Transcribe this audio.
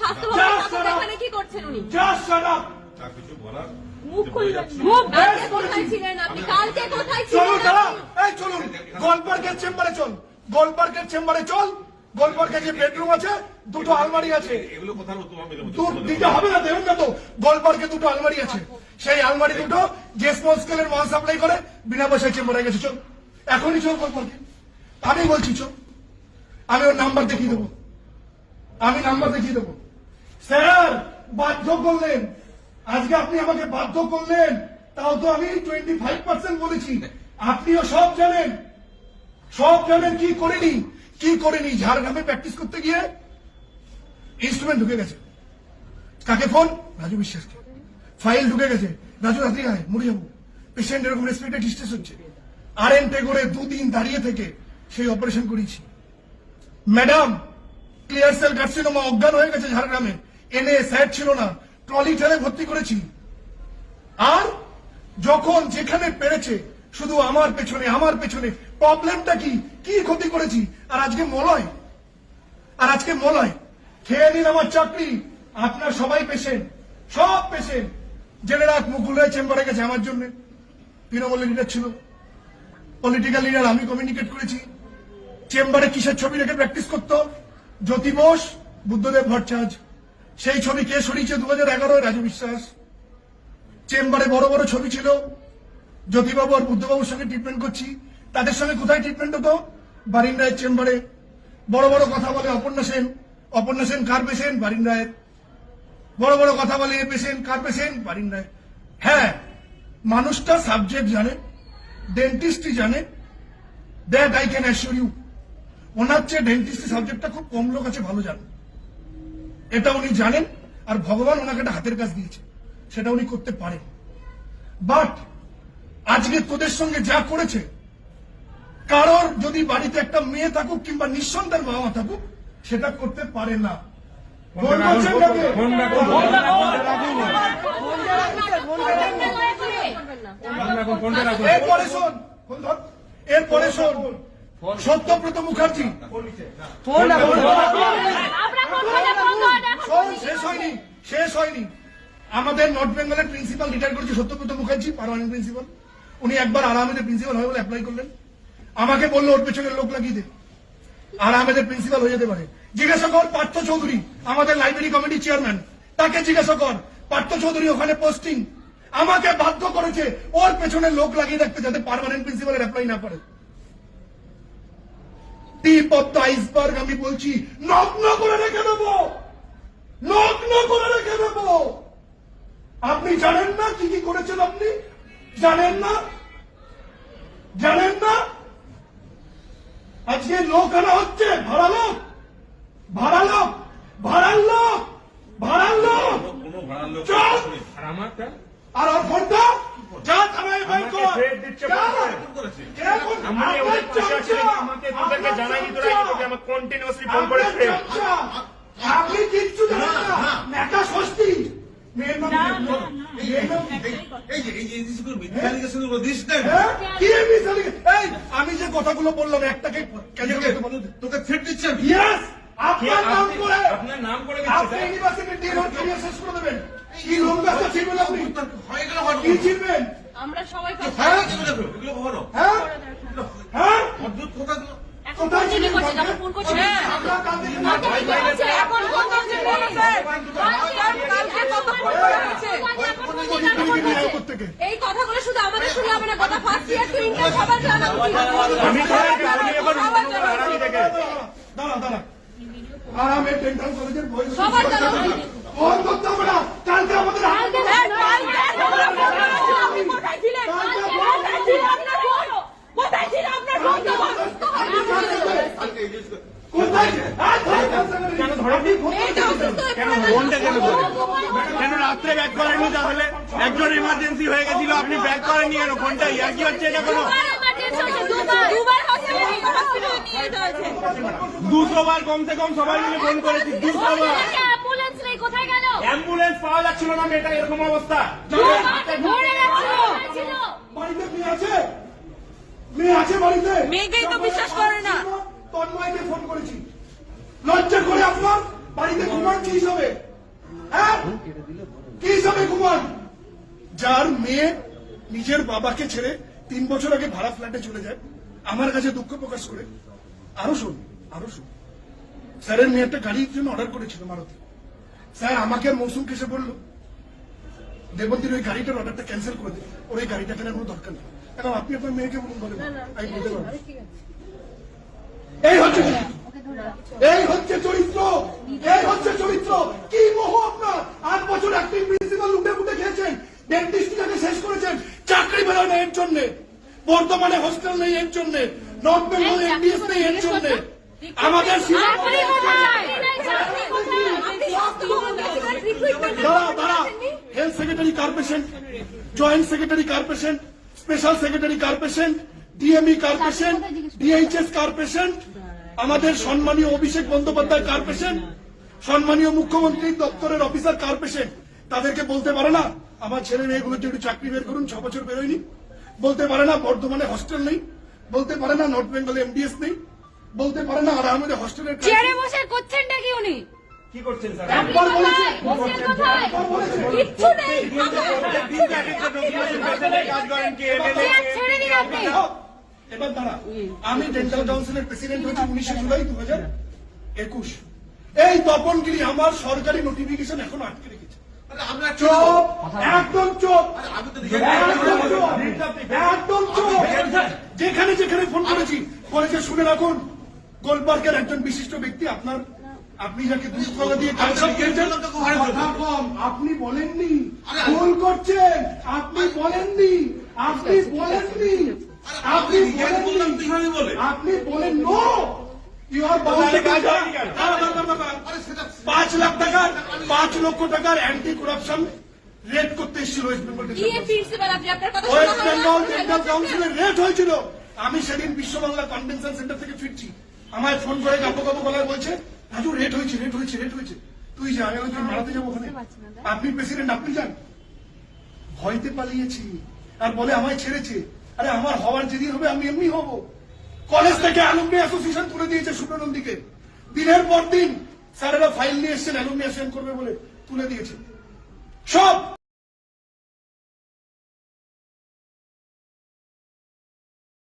স্বাস্থ্য যা ভবন। কি করছেন উনি? জাস্ট শাট আপ যা কিছু বলার মুখ খুলবেন মুখ কোথায় ছিলেন আপনি? কালকে কোথায় ছিলেন এই চলুন গোলপার্কের চেম্বারে চল। গোলপার্কের চেম্বারে চল। যে বেডরুম আছে দুটো আলমারি আছে। এগুলো কোথাও। দিতে হবে না দেবেন না তো। গোলপার্কে দুটো আলমারি আছে। সেই আলমারি দুটো যে স্মল স্কেলের মাল সাপ্লাই করে বিনা পয়সায় চেম্বারে গেছে চল। এখনই চল গোলপার্কে। আমি বলছি চল। আমি ওর নাম্বার দেখিয়ে দেবো। আমি নাম্বার দেখিয়ে দেবো। স্যার, বাধ্য করলেন। আজকে আপনি আমাকে বাধ্য করলেন। তাও তো আমি টোয়েন্টি ফাইভ পার্সেন্ট বলেছি। আপনিও সব জানেন। সব জানেন কি করেনি। কি করেনি? ঝাড়গ্রামে প্র্যাকটিস করতে গিয়ে ইনস্ট্রুমেন্ট ঢুকে গেছে। কাকে ফোন রাজু বিশ্বাসকে। ফাইল ঢুকে গেছে। রাজু রাত্রি আয় মরে যাব। পেশেন্ট এরকম রেসপিরেটরি ডিস্ট্রেস হচ্ছে। আর এন টেগোরে দুদিন দাঁড়িয়ে থেকে সেই অপারেশন করেছি। ম্যাডাম ক্লিয়ার সেল কার্সিনোমা অজ্ঞান হয়ে গেছে ঝাড়গ্রামে। এনে স্যার ছিল না ট্রলি ঠেলে ভর্তি করেছি। আর যখন যেখানে পেরেছে, শুধু আমার পেছনে আমার পেছনে প্রবলেমটা কি? কি ক্ষতি করেছি? আর আজকে মলয়। আর আজকে মলয়। খেয়ে নিন আমার চাকরি। আপনার সবাই পেশেন্ট। সব পেশেন্ট। জেনে রাখ, মুকুল রায় চেম্বারে গেছে আমার জন্য। তৃণমূলের লিডার ছিল। পলিটিক্যাল লিডার আমি কমিউনিকেট করেছি। চেম্বারে কিসের ছবি রেখে প্র্যাকটিস করতো? জ্যোতি বোস, বুদ্ধদেব ভট্টাচার্য। সেই ছবি কে সরিয়েছে? দু হাজার এগারোয় রাজু বিশ্বাস। চেম্বারে বড় বড় ছবি ছিল। জ্যোতিবাবু আর বুদ্ধবাবুর সঙ্গে ট্রিটমেন্ট করছি। তাদের সঙ্গে কোথায় ট্রিটমেন্ট হতো? বারিন রায়ের চেম্বারে। বড় বড় কথা বলে অপর্ণা সেন। অপর্ণা সেন কার পেশেন্ট? বারিন রায়ের। বড় বড় কথা বলে এ পেশেন্ট, কার পেশেন্ট? বারিন্দায় হ্যাঁ মানুষটা সাবজেক্ট জানে ডেন্টিস্টই জানে। That I can assure you ওনার চেয়ে ডেন্টিস্ট সাবজেক্টটা খুব কম লোক আছে, ভালো জানেন এটা উনি জানেন আর ভগবান ওনাকে একটা হাতের কাজ দিয়েছে। সেটা উনি করতে পারেন। বাট আজকে তোদের সঙ্গে যা করেছে কারোর যদি বাড়িতে একটা মেয়ে থাকুক কিংবা নিঃসন্তান বাবা মা থাকুক সেটা করতে পারে না? এরপরে শোন এরপরে শোন। সত্যব্রত মুখার্জি। শেষ হয়নি শেষ হয়নি। আমাদের নর্থ বেঙ্গলের প্রিন্সিপাল রিটায়ার করেছে সত্যব্রত মুখার্জি পারমানেন্ট প্রিন্সিপাল। উনি একবার আর আহমেদের প্রিন্সিপাল হয় বলে অ্যাপ্লাই করলেন। আমাকে বলল ওর পেছনে লোক লাগিয়ে দে। আরামেদের প্রিন্সিপাল হয়ে যেতে পারে। জিজ্ঞাসা কর পার্থ চৌধুরী আমাদের লাইব্রেরি কমিটির চেয়ারম্যান তাকে জিজ্ঞাসা কর পার্থ চৌধুরী ওখানে পোস্টিং আমাকে বাধ্য করেছে ওর পেছনে লোক লাগিয়ে রাখতে যাতে পার্মানেন্ট প্রিন্সিপালের অ্যাপ্লাই না করে। টিপ অফ দ্য আইসবার্গ আমি বলছি নগ্ন করে রেখে দেবো। নগ্ন করে রেখে দেবো। আপনি জানেন না কি কি করেছেন আপনি? জানেন না? জানেন না? আজকে লোক আনা হচ্ছে ভাড়া লোক ভাড়া লোক ভাড়ার লোক ভাড়ার লোক। আর ফোনটা? যা থানায় বের কর। কে ফোন- আমি আপনার ওদের পাশে আছি চামচা, আমাকে তোদেরকে আপনার জানাইনি তোরা। তোকে আমাকে কন্টিনিউয়াসলি ফোন আপনার করেছে। আপনি কিচ্ছু জানেন না। নেতা। হ্যাঁ? এই আমি যে কথাগুলো বললাম একটাকে কেন তোকে থ্রেট দিচ্ছে আপনার নাম করে আপনার নাম করে আপনি ইউনিভার্সিটির ডিন ওর শেষ করে দেবেন। কি লোক গাছটা আপনি? হয়ে গেল কি আমরা সবাই হ্যাঁ, হ্যাঁ হ্যাঁ অদ্ভুত কথাগুলো। এখন কন্টিনিউ করছে যখন ফোন করছে হ্যাঁ আপনার কান থেকে না এখন কি হচ্ছে? এখন ফোন করছে বলেছে। কালকে কত ফোন করেছে? এখন ফোন করছে, এখন ফোন করছে। থেকে। এই কথাগুলো শুধু আমাদের শুনলে হবে না গোটা ফার্স্ট ইয়ার টু ইন্টার সবার জানা আমি আমি এবার আরামি উচিত। দাঁড়া দাঁড়া আরামে ডেন্টাল কলেজের বই সবার জানা ফোন করতে হবে না। কালকে আমাদের কালকে হ্যাঁ, কালকে তোমরা ফোন করেছ। আপনি কোথায় ছিলেন? কালকে কোথায় ছিল আপনার ফোন? কোথায় ছিল আপনার ফোন? তো অসুস্থ হয়ে পড়েছে। কালকে এই জিনিসগুলো- কোথায় আর ধরে কেন ধরেনি এই যে অসুস্থ হয়ে কেন পড়েছে। ফোনটা কেন ধরে? কেন কেন রাত্রে ব্যাক করেনি তাহলে? একজন ইমার্জেন্সি হয়ে গেছিল আপনি ব্যাক করেননি কেন? ফোনটা ইয়ার কি হচ্ছে এটা কোনো। দুশো বার কমসে কম সবাই মিলে ফোন করেছি দুশো বার? অ্যাম্বুলেন্স পাওয়া যাচ্ছিল না মেয়েটা এরকম অবস্থা? বাড়িতে মেয়ে আছে? মেয়ে আছে বাড়িতে? মেয়েকেই তো বিশ্বাস করে না। তন্ময়কে ফোন করেছি। লজ্জা করে আপনার? বাড়িতে ঘুমান কি হিসাবে কি হিসাবে ঘুমান? যার মেয়ে নিজের বাবাকে ছেড়ে তিন বছর আগে ভাড়া ফ্ল্যাটে চলে যায় আমার কাছে দুঃখ প্রকাশ করে। আরও শুন আরও শুন। স্যারের মেয়ে একটা গাড়ির জন্য অর্ডার করেছিল মারুতি। স্যার আমাকে মৌসুম কেসে বলল দেবন্তীর ওই গাড়িটার অর্ডারটা ক্যান্সেল করে দিন ওর এই গাড়িটা কেনার কোনো দরকার নেই। এখন আপনি আপনার মেয়েকে বলুন বলেন। আমি বলতে পারব। এই হচ্ছে। এই হচ্ছে চরিত্র। এই হচ্ছে চরিত্র কি মোহ আপনার আট বছর একটি প্রিন্সিপাল লুটে ফুটে খেয়েছেন ডেন্টিস্টটাকে শেষ করেছেন চাকরি বেরোয় না এর জন্য বর্তমানে হোস্টেল নেই এর জন্য নর্থ বেঙ্গল এমবিএস নেই এর জন্য। আমাদের দাঁড়া দাঁড়া হেলথ সেক্রেটারি জয়েন্ট সেক্রেটারি কার স্পেশাল সেক্রেটারি কার ডিএমই ডিএইচএস আমাদের সম্মানীয় অভিষেক বন্দ্যোপাধ্যায় সম্মানীয় মুখ্যমন্ত্রী দপ্তরের অফিসার কার পেশেন্ট তাদেরকে বলতে পারে না আমার ছেলে মেয়েগুলোর জন্য চাকরি বের করুন ছ বছর বেরোয়নি। বলতে পারে না বর্ধমানে হস্টেল নেই বলতে পারে না নর্থ বেঙ্গলে এমডিএস নেই বলতে পারে না আর আমাদের হস্টেলের চেয়ারে বসে উনি? কি করছেন স্যার? আপনি কোথায়? বসে কোথায়? কিচ্ছু নেই। দিন যাকে তো ডকুমেন্ট পেছনে কাজ করেন কি? এমএলএ ছেড়ে দিন আপনি। এবার দাঁড়া আমি ডেন্টাল কাউন্সিলের প্রেসিডেন্ট হয়েছি উনিশে জুলাই দু হাজার একুশ। এই তপনগিরি আমার সরকারি নোটিফিকেশন এখন আটকে রেখেছে। চোপ একদম চোপ আরে আমি তো একদম চোপ যেখানে যেখানে ফোন করেছি বলেছে শুনে রাখুন গোলপার্কের একজন বিশিষ্ট ব্যক্তি আপনার আপনি যাকে দিয়ে কম। আপনি বলেননি। ভুল করছেন। আপনি বলেননি। আপনি বলেননি। আপনি বলেননি। আপনি বলেন নো! ইউ আর তাহলে পাঁচ লাখ টাকার পাঁচ লক্ষ টাকার অ্যান্টি করাপশন রেড করতে এসেছিল ওয়েস্ট বেঙ্গল ওয়েস্ট ডেন্টাল কাউন্সিলের রেট হয়েছিল। আমি সেদিন বিশ্ব বাংলা কনভেনশন সেন্টার থেকে ফিরছি। আমায় ফোন করে কাপো কাপো গলায় বলছে রাজু রেট হয়েছে রেট হয়েছে রেট হয়েছে। তুই যা আমি বলছি, মারাতে যাব ওখানে। আপনি প্রেসিডেন্ট আপনি যান। ভয়তে পালিয়েছি। আর বলে আমায় ছেড়েছে। আরে আমার হওয়ার যেদিন হবে আমি এমনি হব। কলেজ থেকে অ্যালুমনি অ্যাসোসিয়েশন তুলে দিয়েছে সুব্রনন্দীকে দিনের পর দিন স্যারেরা ফাইল নিয়ে এসছেন অ্যালুমিনিয়াম করবে বলে তুলে দিয়েছে। সব